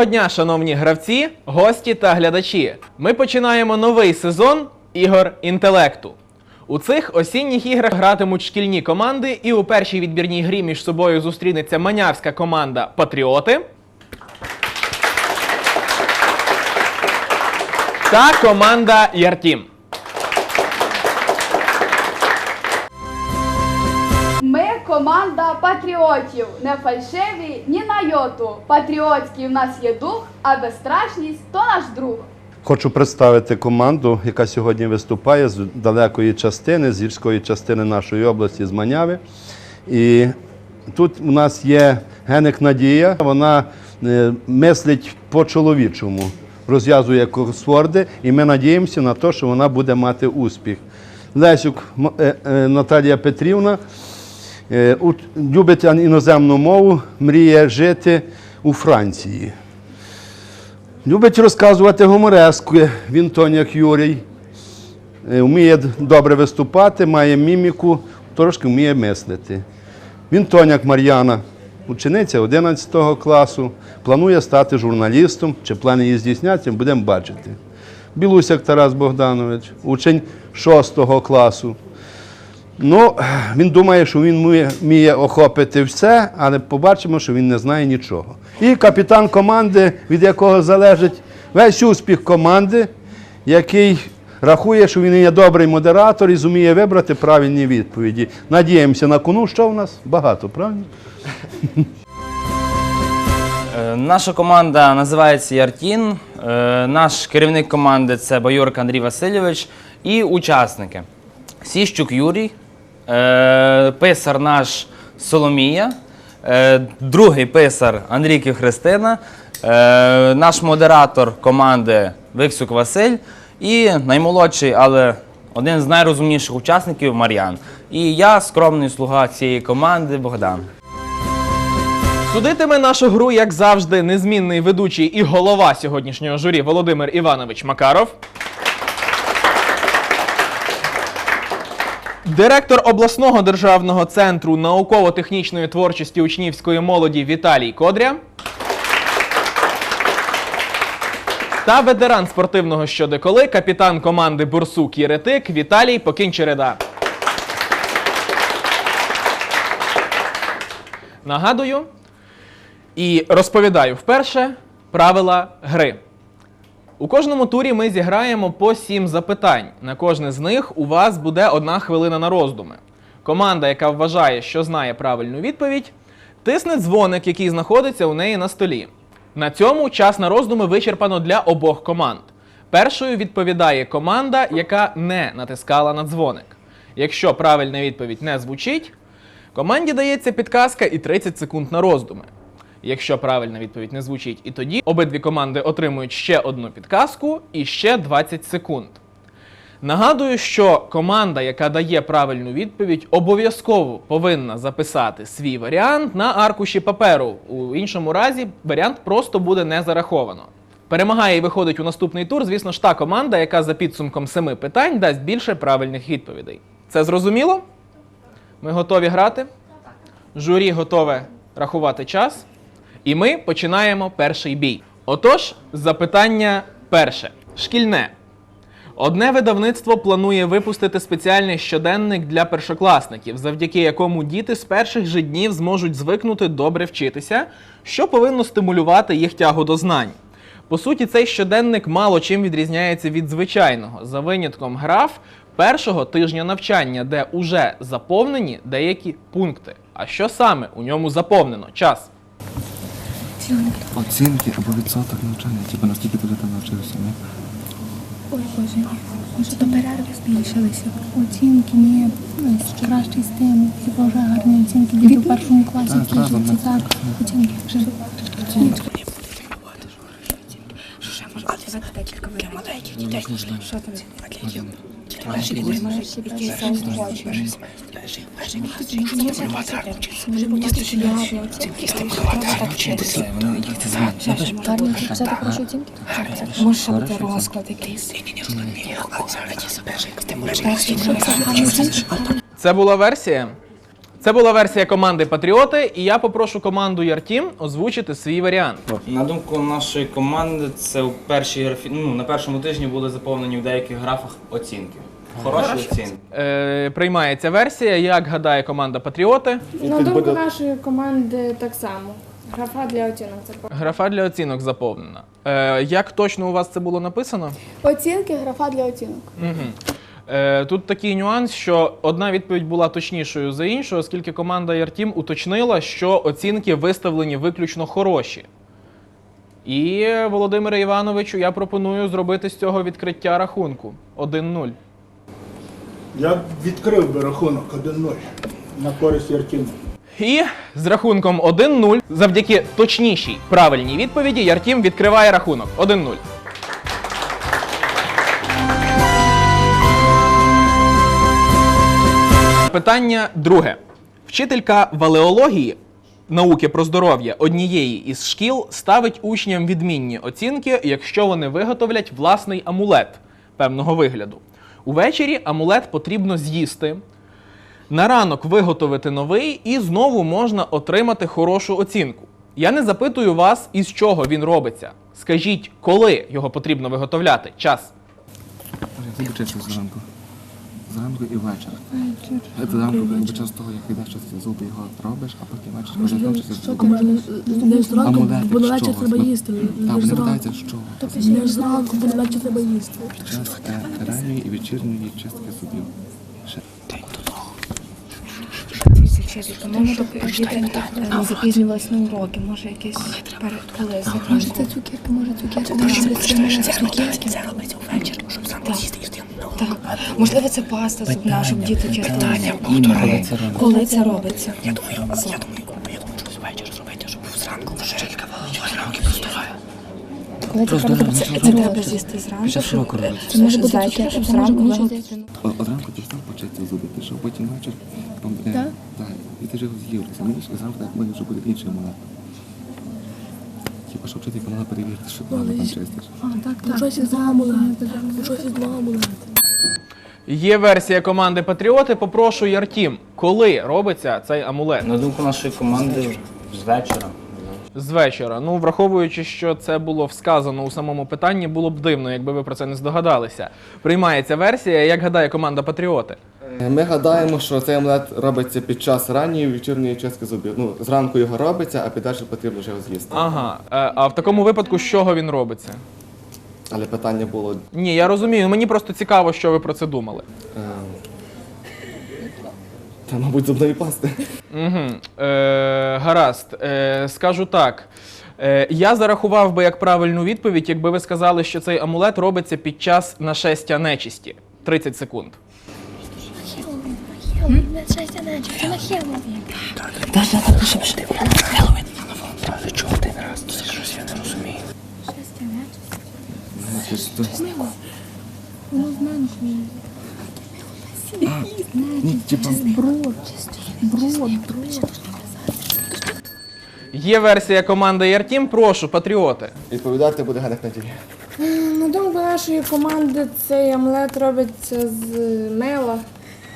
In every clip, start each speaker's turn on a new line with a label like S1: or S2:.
S1: Доброго дня, шановні гравці, гості та глядачі. Ми починаємо новий сезон ігор інтелекту. У цих осінніх іграх гратимуть шкільні команди, і у першій відбірній грі між собою зустрінеться манявська команда Патріоти та команда Яртім.
S2: Патріотів, не фальшиві ні на йоту. Патріотський в нас є дух, а безстрашність то наш друг.
S3: Хочу представити команду, яка сьогодні виступає з далекої частини, з гірської частини нашої області, з Маняви. І тут у нас є Геник Надія, вона е, мислить по-чоловічому, розв'язує кросворди, і ми надіємося на те, що вона буде мати успіх. Лесюк е, е, Наталія Петрівна любить іноземну мову, мріє жити у Франції. Любить розказувати гуморески, він тоняк Юрій. Е, Вміє добре виступати, має міміку, трошки вміє мислити. Він тоняк Мар'яна, учениця 11 класу, планує стати журналістом, чи плани її здійсняться, будемо бачити. Білусяк Тарас Богданович, учень 6 класу. Ну, він думає, що він вміє- охопити все, але побачимо, що він не знає нічого. І капітан команди, від якого залежить весь успіх команди, який рахує, що він є добрий модератор і зуміє вибрати правильні відповіді. Надіємося на кону, що в нас багато, правильно?
S4: Е, Наша команда називається Яртін. Е, Наш керівник команди це Байорка Андрій Васильович і учасники. Сіщук Юрій, писар наш Соломія, е, другий писар Андрійків Христина, е, наш модератор команди Виксюк Василь і наймолодший, але один з найрозумніших учасників Мар'ян. І я скромний слуга цієї команди Богдан.
S1: Судитиме нашу гру, як завжди, незмінний ведучий і голова сьогоднішнього журі Володимир Іванович Макаров. Директор обласного державного центру науково-технічної творчості учнівської молоді Віталій Кодря. Та ветеран спортивного щодеколи, капітан команди Борсук Єретик Віталій Покінчереда. Нагадую і розповідаю вперше правила гри. У кожному турі ми зіграємо по сім запитань. На кожне з них у вас буде одна хвилина на роздуми. Команда, яка вважає, що знає правильну відповідь, тисне дзвоник, який знаходиться у неї на столі. На цьому час на роздуми вичерпано для обох команд. Першою відповідає команда, яка не натискала на дзвоник. Якщо правильна відповідь не звучить, команді дається підказка і 30 секунд на роздуми. Якщо правильна відповідь не звучить, і тоді обидві команди отримують ще одну підказку і ще 20 секунд. Нагадую, що команда, яка дає правильну відповідь, обов'язково повинна записати свій варіант на аркуші паперу. У іншому разі варіант просто буде не зараховано. Перемагає і виходить у наступний тур, звісно ж, та команда, яка за підсумком семи питань дасть більше правильних відповідей. Це зрозуміло? Ми готові грати? Журі готове рахувати час. І ми починаємо перший бій. Отож, запитання перше. Шкільне. Одне видавництво планує випустити спеціальний щоденник для першокласників, завдяки якому діти з перших же днів зможуть звикнути добре вчитися, що повинно стимулювати їх тягу до знань. По суті, цей щоденник мало чим відрізняється від звичайного, за винятком граф першого тижня навчання, де уже заповнені деякі пункти. А що саме у ньому заповнено? Час.
S5: Оцінки. Або відсоток навчання, типу наскільки ти вже там навчився, не?
S6: Ой, Боже мій, може до перерви збільшилися. Оцінки ні, кращий з тим, і Боже, гарні оцінки. Діти в першому класі
S5: Так, разом,
S6: вчаться, так, оцінки вже. Гарні взяти хороші оцінки?
S7: Може ще бути розклад якийсь.
S1: Це була версія. Це була версія команди Патріоти, і я попрошу команду Яртім озвучити свій варіант.
S4: На думку нашої команди, це у першій графі... ну, на першому тижні були заповнені в деяких графах оцінки. Хороші оцінки.
S1: Е, приймається версія, як гадає команда Патріоти.
S8: На думку нашої команди так само. Графа для оцінок це
S1: Графа для оцінок заповнена. Е, як точно у вас це було написано?
S2: Оцінки, графа для оцінок.
S1: Угу. Е, тут такий нюанс, що одна відповідь була точнішою за іншу, оскільки команда Яртім уточнила, що оцінки виставлені виключно хороші. І Володимире Івановичу, я пропоную зробити з цього відкриття рахунку 1-0.
S9: Я відкрив би рахунок 1-0 на користь Яртіна.
S1: І з рахунком 1-0, завдяки точнішій правильній відповіді, Яртім відкриває рахунок 1-0. Питання друге. Вчителька валеології науки про здоров'я однієї із шкіл ставить учням відмінні оцінки, якщо вони виготовлять власний амулет певного вигляду. Увечері амулет потрібно з'їсти, на ранок виготовити новий і знову можна отримати хорошу оцінку. Я не запитую вас, із чого він робиться. Скажіть, коли його потрібно виготовляти? Час.
S5: Зранку. Зранку і ввечері. Вечір. Зранку, якби час того, як йдеш чистити зуби, його робиш, а потім ввечері вже знову чистити зуби.
S6: Не зранку, бо на вечір треба їсти.
S5: Так,
S6: Не
S5: вони
S6: зранку.
S5: питаються, з.
S6: Не зранку, бо на вечір треба їсти.
S5: Під час ранньої і вечірньої чистки зубів.
S7: Може діти не запізнювалися на уроки, може якісь перед
S6: Може це цукерки, може цукерки, може це
S7: робиться ввечері, щоб сам їсти Так. Можливо, це паста зубна, щоб діти чистили.
S5: Коли це робить?
S7: Коли це робиться?
S10: Я думаю, я думаю, я думаю, що ввечері зробити, щоб зранку вже зранку простуває.
S7: Коли це робиться? Це, це треба з'їсти зранку.
S5: Робиться.
S7: Це може бути цукерки, щоб зранку виготовити.
S5: Одранку ти встав, почистив зуби, пішов, потім вечір. е,
S6: Так?
S5: Так. І ти ж його з'їв, розумієш? І зранку так може вже буде інший амулет. Типа, щоб вчителька могла перевірити, що ти там чистиш.
S6: А, так, так. Щось із два амулети. Щось із два амулети.
S1: Є версія команди Патріоти. Попрошу Яртім, коли робиться цей амулет?
S4: На думку нашої команди, з вечора.
S1: З вечора. Ну, враховуючи, що це було сказано у самому питанні, було б дивно, якби ви про це не здогадалися. Приймається версія, як гадає команда Патріоти.
S11: Ми гадаємо, що цей омлет робиться під час ранньої вечірньої чистки зубів. Ну, зранку його робиться, а піддалі потрібно вже його з'їсти.
S1: Ага. Е, А в такому випадку з чого він робиться?
S11: Але питання було.
S1: Ні, я розумію. Мені просто цікаво, що ви про це думали.
S11: Е... Та, мабуть, зубної пасти.
S1: Угу. Е, гаразд. Е, скажу так. Е, я зарахував би як правильну відповідь, якби ви сказали, що цей амулет робиться під час нашестя нечисті. 30 секунд.
S10: Чого один раз? Це щось я не розумію.
S5: Це ж то-
S6: Воно зменшує.
S5: Ні, типа,
S6: Брод. Брод, брод.
S1: Є версія команди Яртім. Прошу, патріоти.
S11: Відповідати буде Генек Надій.
S8: На думку нашої команди, цей омлет робиться з мила.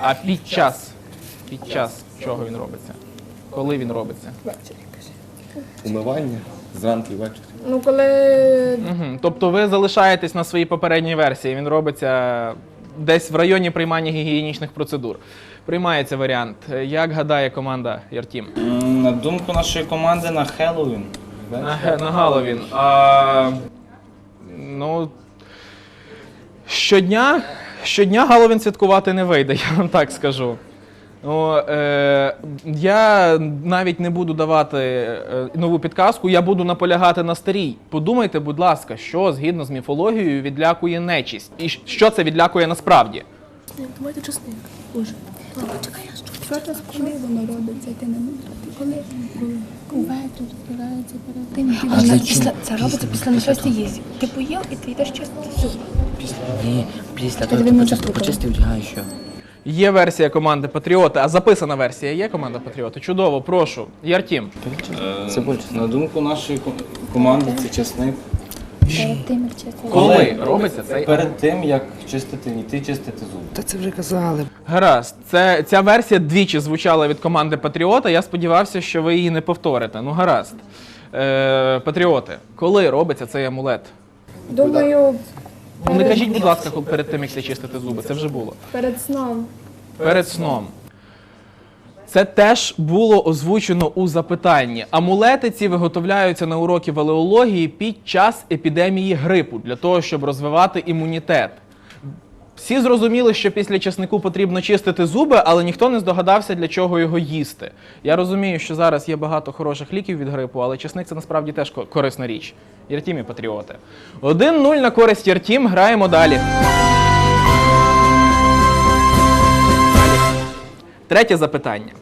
S1: А під час. Під час чого він робиться? Коли він робиться?
S11: Умивання зранку і ввечері.
S8: Ну, коли
S1: Угу. Тобто ви залишаєтесь на своїй попередній версії. Він робиться десь в районі приймання гігієнічних процедур. Приймається варіант. Як гадає команда Яртім?
S4: М, На думку нашої команди на Хеллоуін.
S1: На, Ге- на Галовін. А, ну, щодня, щодня Галовін святкувати не вийде, я вам так скажу. Ну, е, я навіть не буду давати е, нову підказку, я буду наполягати на старій. Подумайте, будь ласка, що згідно з міфологією відлякує нечість? І щ- що це відлякує насправді?
S6: Давайте чесник. Боже. Що коли воно робиться, ти не коли коли збирається перед тим, як
S7: Вона після, це робиться після нашості їсти. Ти поїв і ти йдеш чистити зуби.
S10: Ні, після
S7: Ти
S10: того, як
S7: не
S10: почистив, вдягаєш що.
S1: Є версія команди Патріоти, а записана версія є команда Патріоти? Чудово, прошу. Яртім.
S4: Е, На думку нашої ко- команди, це чесник.
S6: Перед тим, як чистити.
S1: Коли робиться цей
S4: Перед тим, як чистити, йти чистити зуби.
S5: Та це вже казали.
S1: Гаразд, це ця версія двічі звучала від команди Патріота. Я сподівався, що ви її не повторите. Ну, гаразд. Е, Патріоти, коли робиться цей амулет?
S8: Думаю,
S1: не кажіть, будь ласка, коли перед тим, як це чистити зуби. Це вже було.
S8: перед сном.
S1: Перед сном. Це теж було озвучено у запитанні. Амулети ці виготовляються на уроки валеології під час епідемії грипу для того, щоб розвивати імунітет. Всі зрозуміли, що після часнику потрібно чистити зуби, але ніхто не здогадався, для чого його їсти. Я розумію, що зараз є багато хороших ліків від грипу, але часник це насправді теж корисна річ. Єртім патріоти. 1-0 на користь Єртім. Граємо далі. Третє запитання.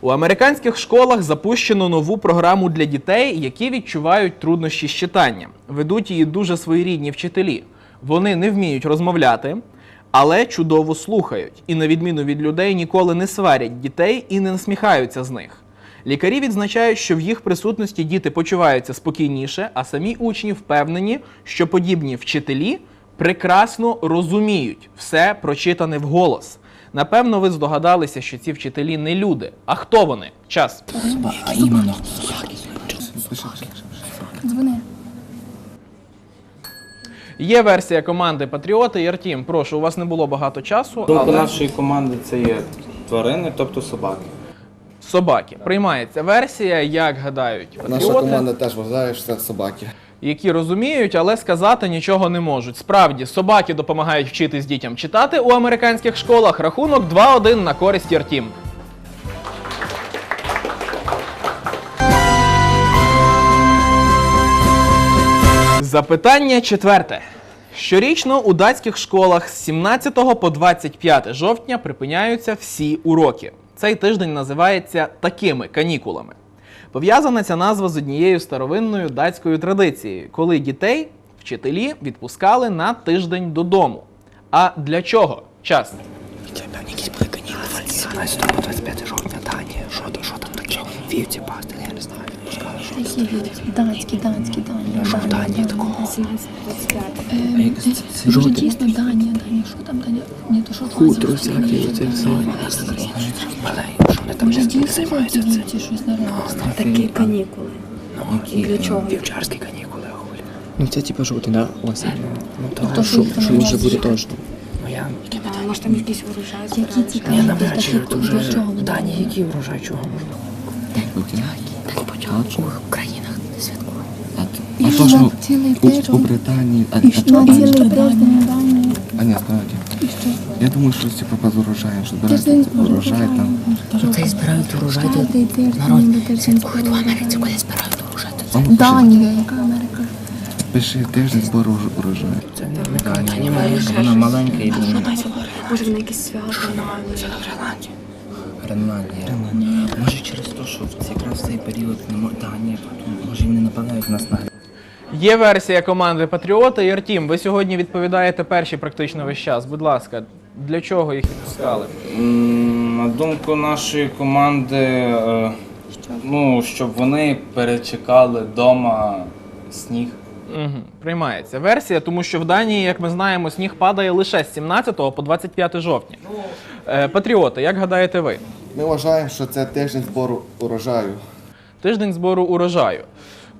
S1: У американських школах запущено нову програму для дітей, які відчувають труднощі з читанням. Ведуть її дуже своєрідні вчителі. Вони не вміють розмовляти, але чудово слухають. І на відміну від людей ніколи не сварять дітей і не насміхаються з них. Лікарі відзначають, що в їх присутності діти почуваються спокійніше, а самі учні впевнені, що подібні вчителі прекрасно розуміють все прочитане вголос. Напевно, ви здогадалися, що ці вчителі не люди. А хто вони? Час.
S6: Дзвони.
S1: Є версія команди Патріоти. Яртім, прошу, у вас не було багато часу,
S4: Думка
S1: але
S4: нашої команди це є тварини, тобто собаки.
S1: собаки. Приймається версія, як гадають
S11: Наша команда теж вважає, що це собаки.
S1: які розуміють, але сказати нічого не можуть. Справді, собаки допомагають вчитись дітям читати у американських школах. Рахунок 2-1 на користь Яртім. Запитання четверте. Щорічно у датських школах з 17 по 25 жовтня припиняються всі уроки. Цей тиждень називається такими канікулами. Пов'язана ця назва з однією старовинною датською традицією, коли дітей вчителі відпускали на тиждень додому. А для чого? Час.
S10: Певні якісь були канікули. 17 по 25 жовтня Данія. Що то, що там таке? Вівці пасти, я не знаю.
S6: Данські, данські, Данія.
S10: Що в Данії такого?
S6: Ем,
S10: А якось
S6: е, Може, дійсно Данія, Данія. Що там Данія? Ні, то що
S10: Хутро всякі, оце все. Малей, що вони там не займаються цим?
S6: щось?
S7: Такі канікули.
S10: Ну,
S7: Для чого?
S10: Вівчарські канікули, гуль. Ну, це типу жовтий, да? Осінь. Ну,
S6: Тобто
S10: то, що, вже буде точно. Ну.
S7: А, може там якийсь урожай
S6: Які
S7: збирають?
S10: Ні, навряд чи, в? Данії який врожай, чого можна? День початку. В країнах не святкують.
S6: І що на цілий тиждень?
S11: Британії.
S6: І що на в Данії?
S11: А ні, справді. Я думаю, що типу з урожаєм, що збирають урожай там.
S10: Цей збирають урожай до
S6: Кожний
S10: народ. Святкують в Америці, коли збирають урожай. то Це,
S6: Данія, яка Америка?
S11: Пиши тиждень збору урожаю.
S10: це не Америка.
S4: Вона маленька і
S7: Може вони якісь свято мають?
S10: Гренландія. Може через те, що в якраз цей період не мо- Данія, потім, може вони нападають нас на
S1: Є версія команди Патріоти. Яртім, ви сьогодні відповідаєте перші практично весь час. Будь ласка, для чого їх відпускали?
S4: На думку нашої команди, е, ну, щоб вони перечекали вдома сніг.
S1: Угу. Приймається версія, тому що в Данії, як ми знаємо, сніг падає лише з 17 по 25 жовтня. Е, Патріоти, як гадаєте ви?
S11: Ми вважаємо, що це тиждень збору урожаю.
S1: Тиждень збору урожаю.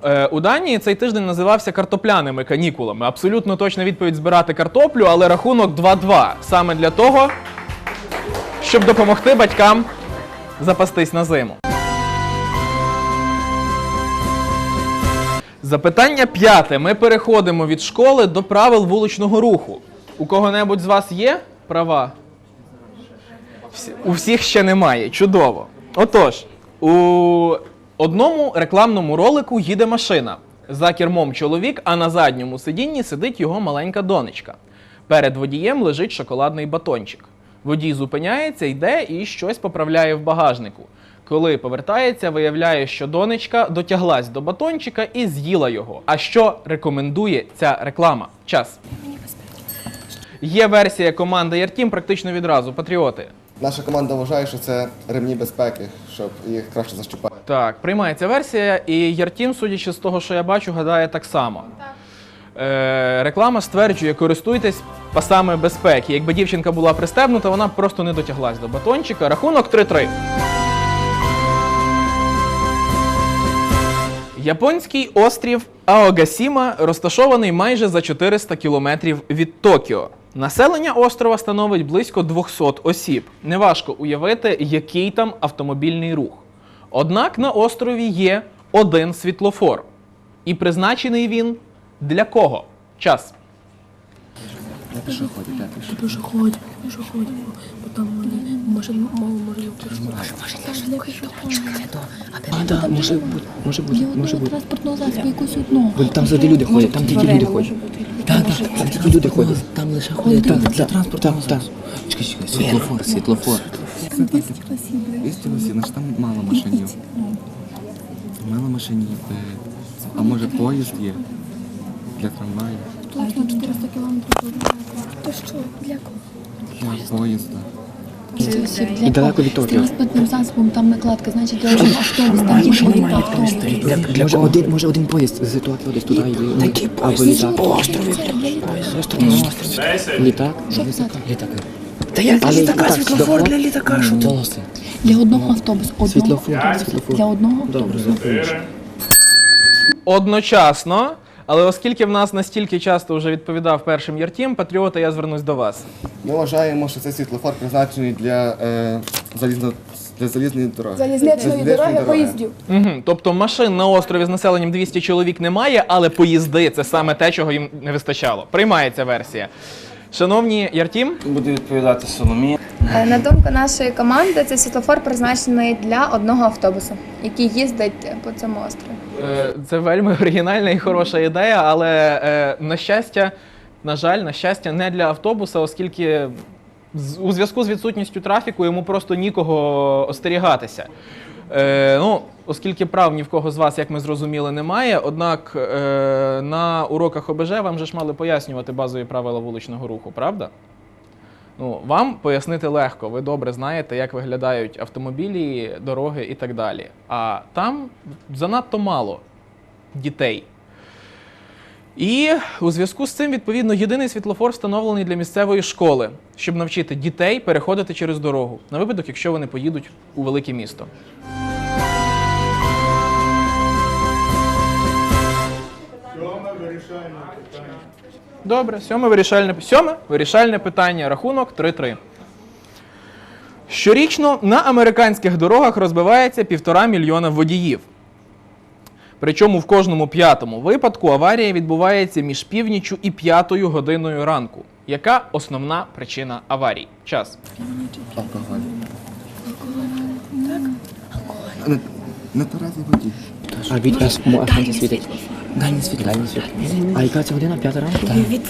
S1: Е, у Данії цей тиждень називався картопляними канікулами. Абсолютно точна відповідь збирати картоплю, але рахунок 2-2. Саме для того, щоб допомогти батькам запастись на зиму. Запитання п'яте. Ми переходимо від школи до правил вуличного руху. У кого-небудь з вас є права? У всіх ще немає. Чудово. Отож, у одному рекламному ролику їде машина. За кермом чоловік, а на задньому сидінні сидить його маленька донечка. Перед водієм лежить шоколадний батончик. Водій зупиняється, йде і щось поправляє в багажнику. Коли повертається, виявляє, що донечка дотяглась до батончика і з'їла його. А що рекомендує ця реклама? Час. Є версія команди Яртім практично відразу. Патріоти.
S11: Наша команда вважає, що це ремні безпеки, щоб їх краще защіпати.
S1: Так, приймається версія, і Яртім, судячи з того, що я бачу, гадає так само. Е, реклама стверджує, користуйтесь пасами безпеки. Якби дівчинка була пристебнута, вона б просто не дотяглась до батончика. Рахунок 3-3. Японський острів Аогасіма розташований майже за 400 кілометрів від Токіо. Населення острова становить близько 200 осіб. Неважко уявити, який там автомобільний рух. Однак на острові є один світлофор. І призначений він для кого? Час.
S5: Я пішоході, я пішоході.
S6: Пішоході, може, може,
S10: може може бути, може бути.
S6: транспортного засобу якусь одного.
S10: Там завжди люди ходять, там тільки люди ходять. Так, так, там тільки люди ходять. Там лише ходять. Транспорту. Так, так. Чекай, чекай, світлофор, світлофор.
S5: Істинно, значить там мало машинів. Мало машинів. е, А може поїзд є? Для трамваю?
S6: Точно 400 кілометрів. То що, для кого?
S5: Для поїзда.
S10: І далеко від
S6: З
S10: Токіо.
S6: транспортним засобом там накладка, значить, для автобус, там великий автобус.
S10: Може, один, може один поїзд з Токіо десь туди йде. Такий літак. Острові. Остров. Літак?
S6: Що.
S10: Та як
S6: Але
S10: літака, світлофор для літака, що ти?
S6: Для одного автобус. Одного.
S10: Світлофор.
S6: Для одного
S10: Добре,
S6: автобусу.
S1: Одночасно. Але оскільки в нас настільки часто вже відповідав першим Яртім, патріота, я звернусь до вас.
S11: Ми вважаємо, що цей світлофор призначений для, е, залізно, для залізної дороги.
S8: Залізничної дороги поїздів.
S1: Угу. Тобто машин на острові з населенням 200 чоловік немає, але поїзди це саме те, чого їм не вистачало. Приймається версія. Шановні Яртім,
S4: Буде відповідати Соломія.
S7: Е, На думку нашої команди, цей світлофор призначений для одного автобусу, який їздить по цьому острові.
S1: е, це вельми оригінальна і хороша ідея, але е, на щастя, на жаль, на щастя, не для автобуса, оскільки з- у зв'язку з відсутністю трафіку йому просто нікого остерігатися. Е, ну, оскільки прав ні в кого з вас, як ми зрозуміли, немає. Однак е, на уроках ОБЖ вам же ж мали пояснювати базові правила вуличного руху, правда? Ну, вам пояснити легко, ви добре знаєте, як виглядають автомобілі, дороги і так далі. А там занадто мало дітей. І у зв'язку з цим, відповідно, єдиний світлофор встановлений для місцевої школи, щоб навчити дітей переходити через дорогу на випадок, якщо вони поїдуть у велике місто. Добре, сьоме вирішальне, сьоме вирішальне питання. Рахунок 3-3. Щорічно на американських дорогах розбивається півтора мільйона водіїв. Причому в кожному п'ятому випадку аварія відбувається між північю і п'ятою годиною ранку. Яка основна причина аварій? Час.
S11: Алкоголь. Не, не тверезий водій.
S10: А від нас агенті світить. Дальні світ, дальні світ. А яка це година? П'ята ранку?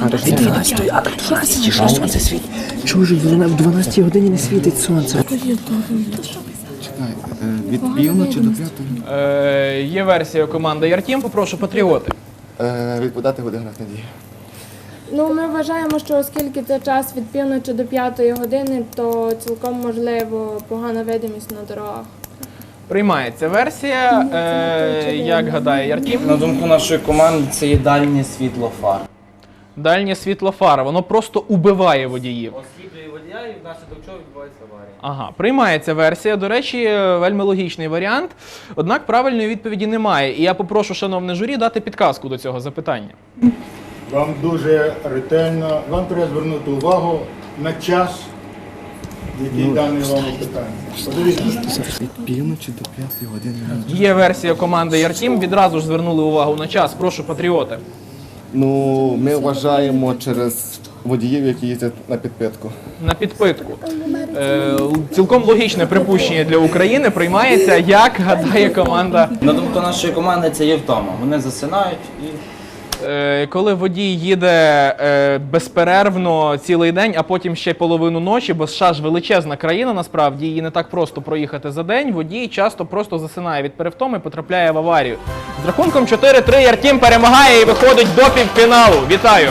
S10: А то ж 12, а так 12, що сонце світить? Чого ж в 12 годині не світить сонце?
S11: Чекай, е, від півночі до п'ятої.
S1: Е, є версія команди Яртім. Попрошу патріоти.
S11: Е, відповідати в годинах надії.
S8: Ну, ми вважаємо, що оскільки це час від півночі до п'ятої години, то цілком можливо погана видимість на дорогах.
S1: Приймається версія. Е, як гадає Яртім?
S4: На думку нашої команди, це є дальнє світло фар.
S1: Дальнє світло фара, воно просто убиває водіїв.
S4: Осліплює водія і внаслідок чого відбувається аварія.
S1: Ага, приймається версія. До речі, е, вельми логічний варіант. Однак правильної відповіді немає. І я попрошу, шановне журі, дати підказку до цього запитання.
S9: Вам дуже ретельно, вам треба звернути увагу на час, який даний вам питання. Подивіться.
S11: Від півночі до п'ятої години.
S1: Є версія команди Яртім. Відразу ж звернули увагу на час. Прошу патріоти.
S11: Ну, ми вважаємо через водіїв, які їздять на підпитку.
S1: На підпитку. Е, цілком логічне припущення для України приймається, як гадає команда.
S4: На думку нашої команди, це є втома. Вони засинають і
S1: коли водій їде е, безперервно цілий день, а потім ще половину ночі, бо США ж величезна країна, насправді її не так просто проїхати за день. Водій часто просто засинає від перевтоми, потрапляє в аварію. З рахунком 4-3 Яртім перемагає і виходить до півфіналу. Вітаю!